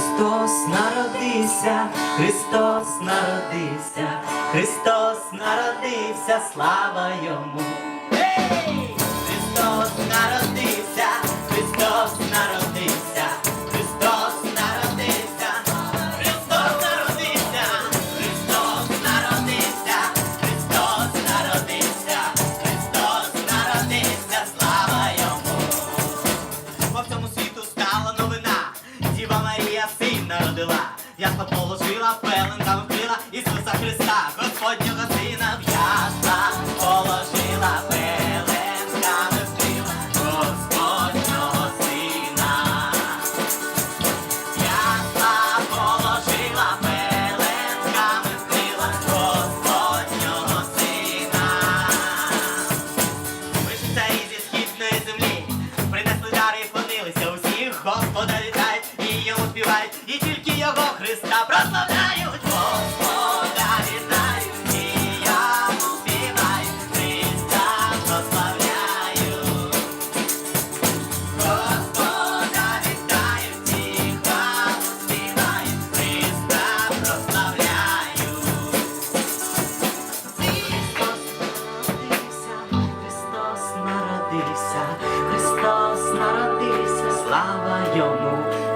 Христос народився, Христос народився, Христос народився, слава йому. Христос народився. вкрила, пеленками вкрила Ісуса Христа, Господнього Сина в яслах положила, пеленками вкрила Господнього Сина. Ясла положила, пеленками вкрила Господнього Сина. Вишиться і зі східної землі, принесли дари і усіх, Господа вітають і йому співають. І тільки Ісусового Христа прославляють Господа, вітаю, і я співаю, Христа прославляю, Господа вітаю, і хвалу співаю, Христа прославляю. Христос народився, Христос народився, Христос народився, слава йому.